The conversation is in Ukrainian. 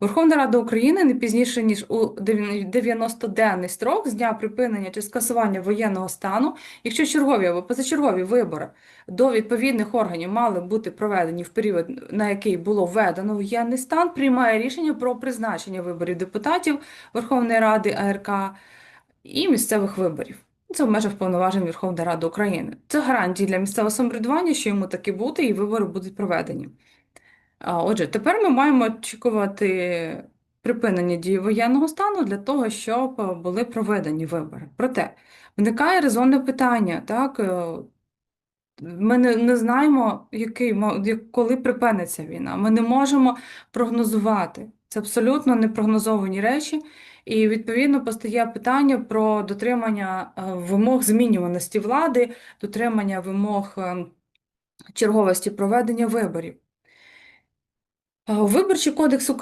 Верховна Рада України не пізніше ніж у 90-денний строк з дня припинення чи скасування воєнного стану, якщо чергові або позачергові вибори до відповідних органів мали бути проведені в період, на який було введено воєнний стан, приймає рішення про призначення виборів депутатів Верховної Ради АРК і місцевих виборів. Це в межах повноважень Верховної Ради України. Це гарантії для місцевого самоврядування, що йому таки бути, і вибори будуть проведені. Отже, тепер ми маємо очікувати припинення дії воєнного стану для того, щоб е, були проведені вибори. Проте виникає резонне питання, так? е, Ми не, не знаємо, який, коли припиниться війна. Ми не можемо прогнозувати. Це абсолютно непрогнозовані речі. І відповідно постає питання про дотримання е, вимог змінюваності влади, дотримання вимог е, черговості проведення виборів. Виборчий кодекс України